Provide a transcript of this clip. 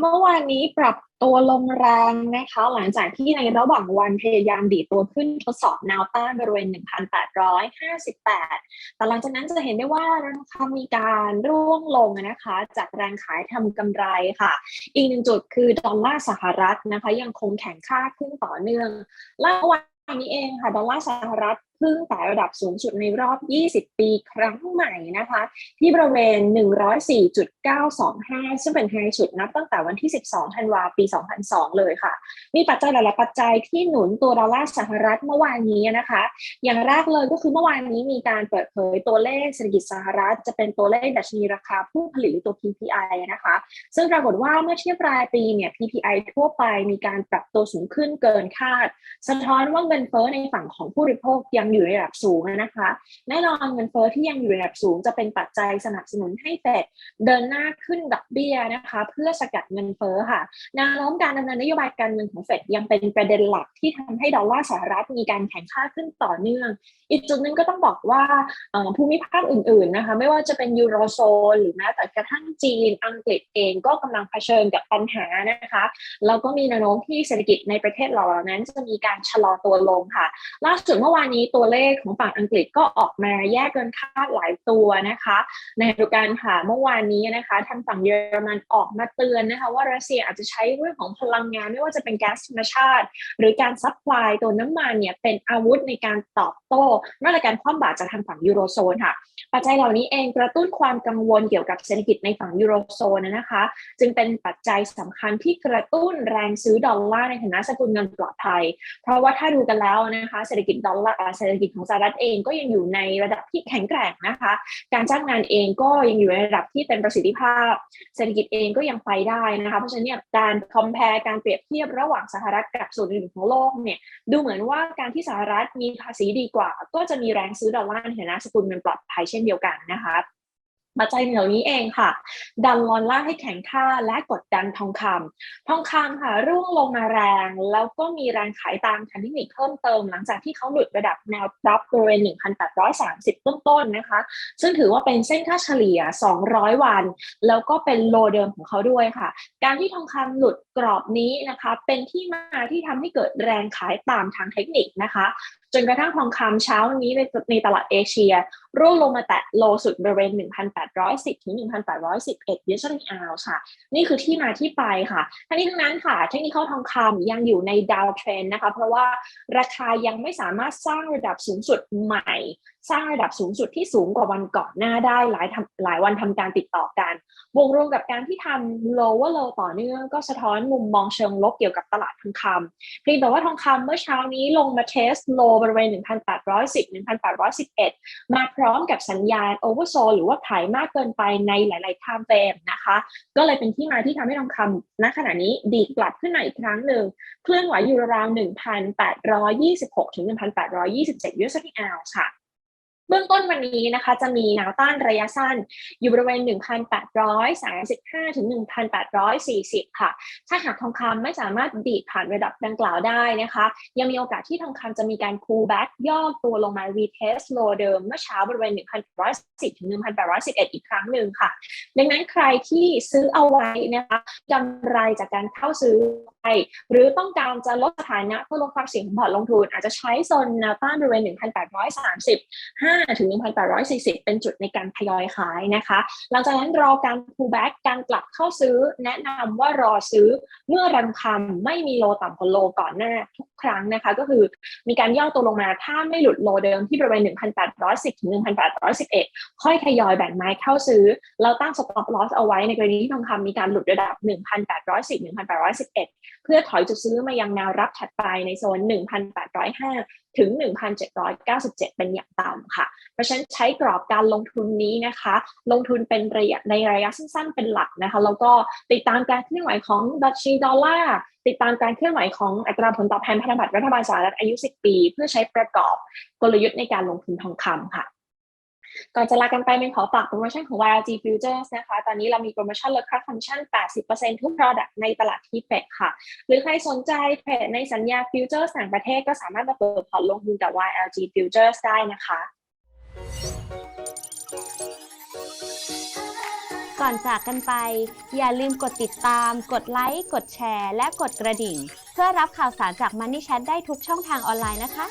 เมื่อวานนี้ปรับตัวลงแรงนะคะ หลังจากที่ในระหว่างวันพยายามดีตัวขึ้นทดสอบแนวต้านบริเวณ 1,858 แต่หลังจากนั้นจะเห็นได้ว่าราคามีการร่วงลงนะคะ จากแรงขายทำกำไรค่ะ อีกหนึ่งจุดคือดอลลาร์สหรัฐนะคะ ยังคงแข็งค่าขึ้นต่อเนื่องและวันนี้เองค่ะ ดอลลาร์สหรัฐ พิ่งแต่ระดับสูงสุดในรอบ 20 ปีครั้งใหม่นะคะ ที่บริเวณ 104.925 ซึ่งเป็นไฮสุดนับตั้งแต่วันที่ 12 ธันวาปี 2002 เลยค่ะ มีปัจจัยหลายๆปัจจัยที่หนุนตัวดอลลาร์สหรัฐเมื่อวานนี้นะคะ อย่างแรกเลยก็คือเมื่อวานนี้มีการเปิดเผยตัวเลขเศรษฐกิจสหรัฐ จะเป็นตัวเลขดัชนีราคาผู้ผลิตหรือตัว PPI นะคะ ซึ่งปรากฏว่าเมื่อเทียบรายปีเนี่ย PPI ทั่วไปมีการปรับตัวสูงขึ้นเกินคาด สะท้อนว่าเงินเฟ้อในฝั่งของผู้บริโภคยังอยู่ในระดับสูงนะคะแน่นอนเงินเฟ้อที่ยังอยู่ในระดับสูง จะเป็นปัจจัยสนับสนุนให้เฟดเดินหน้าขึ้นดอกเบี้ยนะคะ เพื่อสกัดเงินเฟ้อค่ะแนวโน้มการดำเนินนโยบายการเงินของเฟดยังเป็นประเด็นหลักที่ทำให้ดอลลาร์สหรัฐมีการแข็งค่าขึ้นต่อเนื่อง อีกจุดหนึ่งก็ต้องบอกว่าภูมิภาคอื่นๆนะคะ ไม่ว่าจะเป็นยูโรโซนหรือแม้แต่กระทั่งจีนอังกฤษเองก็กำลังเผชิญกับปัญหานะคะแล้วก็มีแนวโน้มที่เศรษฐกิจในประเทศเหล่านั้นจะมีการชะลอตัวลงค่ะ ล่าสุดเมื่อวานนี้ตัวัวเลขของฝั่งอังกฤษก็ออกมาแยกเกินคาดหลายตัวนะคะ ในดูการค่ะเมื่อวานนี้นะคะทางฝั่งเยอรมันออกมาเตือนนะคะ ว่ารัสเซียอาจจะใช้เรื่องของพลังงานไม่ว่าจะเป็นแก๊สธรรมชาติ หรือการซัพพลายตัวน้ำมันเนี่ยเป็นอาวุธในการตอบโต้มาตรการคว่ำบาตรจากทางฝั่งยูโรโซนค่ะ ปัจจัยเหล่านี้เองกระตุ้นความกังวลเกี่ยวกับเศรษฐกิจในฝั่งยูโรโซนนะคะ จึงเป็นปัจจัยสำคัญที่กระตุ้นแรงซื้อดอลลาร์ในฐานะสกุลเงินปลอดภัย เพราะว่าถ้าดูกันแล้วนะคะเศรษฐกิจดอลลาร์เศรษฐกิจของสหรัฐเองก็ยังอยู่ในระดับที่แข็งแกร่งนะคะ การจ้างงานเองก็ยังอยู่ในระดับที่เต็มประสิทธิภาพ เศรษฐกิจเองก็ยังไปได้นะคะเพราะฉะนั้นการคอมเพลการเปรียบเทียบระหว่างสหรัฐกับส่วนอื่นของโลกเนี่ยดูเหมือนว่าการที่สหรัฐมีภาษีดีกว่า ก็จะมีแรงซื้อดอลลาร์ในฐานะสกุลเงินปลอดภัยเช่นเดียวกันนะคะ ปัจจัยเหล่านี้เองค่ะ ดันลอนล่าให้แข็งค่าและกดดันทองคำทองคำค่ะร่วงลงมาแรง แล้วก็มีแรงขายตามทางเทคนิคเพิ่มเติม หลังจากที่เขาหลุดระดับแนวรับบริเวณ 1,830 ต้นๆนะคะ ซึ่งถือว่าเป็นเส้นค่าเฉลี่ย 200 วัน แล้วก็เป็นโลเดิมของเขาด้วยค่ะ การที่ทองคำหลุดกรอบนี้นะคะ เป็นที่มาที่ทำให้เกิดแรงขายตามทางเทคนิคนะคะจนกระทั่งทองคำเช้านี้ในในตลาดเอเชีย ร่วงลงมาแตะโลสุดบริเวณ1,810 ถึง 1,811 US อาวค่ะ นี่คือที่มาที่ไปค่ะ ทั้งนี้ทั้งนั้นค่ะ เทคนิคทองคำยังอยู่ในดาวเทรนนะคะ เพราะว่าราคายังไม่สามารถสร้างระดับสูงสุดใหม่ สร้างระดับสูงสุดที่สูงกว่าวันก่อนหน้าได้หลายหลายวันทำการติดต่อกันวงรวมกับการที่ทำ lower low ต่อเนื่องก็สะท้อนมุมมองเชิงลบเกี่ยวกับตลาดทองคำเพียงแต่ว่าทองคำเมื่อเช้านี้ลงมาเทส low บริเวณ 1,810 1,811 มาพร้อมกับสัญญาณ oversold หรือว่าขายมากเกินไปในหลายๆไทม์แฟมนะคะ ก็เลยเป็นที่มาที่ทำให้ทองคำณขณะนี้ดีกลับขึ้นมาอีกครั้งหนึ่งเคลื่อนไหวอยู่ราว1,826ถึง1,827 US อาวค่ะ เบื้องต้นวันนี้นะคะจะมีแนวต้านระยะสั้นอยู่บริเวณ 1,835 ถึง 1,840 ค่ะ ถ้าหากทองคำไม่สามารถดีดผ่านระดับดังกล่าวได้นะคะ ยังมีโอกาสที่ทองคำจะมีการ pull back ย่อตัวลงมา retest low เดิมเมื่อเช้าบริเวณ 1,810 ถึง 1,811 อีกครั้งหนึ่งค่ะ ดังนั้นใครที่ซื้อเอาไว้นะคะกำไรจากการเข้าซื้อไปหรือต้องการจะลดสถานะเพื่อลดความเสี่ยงของพอร์ตลงทุน อาจจะใช้โซนแนวต้านบริเวณ 1,830 5ถึง 1,840 เป็นจุดในการทยอยขายนะคะ หลังจากนั้นรอการ pull back การกลับเข้าซื้อ แนะนำว่ารอซื้อเมื่อรันคำไม่มีโลต่ำกว่าโลก่อนหน้าทุกครั้งนะคะ ก็คือมีการย่อตัวลงมาถ้าไม่หลุดโลเดิมที่บริเวณ 1,810 ถึง 1,811 ค่อยทยอยแบ่งไม้เข้าซื้อ เราตั้ง stop loss เอาไว้ในกรณีที่ทองคำมีการหลุดระดับ 1,810 1,811 เพื่อถอยจุดซื้อมายังแนวรับถัดไปในโซน 1,805 ถึง 1,797 เป็นอย่างต่ำค่ะ เพราะฉะนั้นใช้กรอบการลงทุนนี้นะคะ ลงทุนเป็นระยะในระยะสั้นๆเป็นหลักนะคะ แล้วก็ติดตามการเคลื่อนไหวของดัชนีดอลลาร์ติดตามการเคลื่อนไหวของอัตราผลตอบแทนพันธบัตรรัฐบาลสหรัฐอายุ 10 ปี เพื่อใช้ประกอบกลยุทธ์ในการลงทุนทองคำค่ะ ก่อนจะลากันไปเป็นขอฝากโปรโมชั่นของ YLG Futures นะคะ ตอนนี้เรามีโปรโมชั่นลดค่าคอมมิชชั่น 80%ทุก product ในตลาดที่เปกค่ะ หรือใครสนใจเทรดในสัญญา Futures ต่างประเทศก็สามารถมาเปิดพอร์ตลงทุนกับ YLG Futures ได้นะคะ ก่อนจากกันไป อย่าลืมกดติดตาม กดไลค์ กดแชร์ และกดกระดิ่ง เพื่อรับข่าวสารจาก Money Chat ได้ทุกช่องทางออนไลน์นะคะ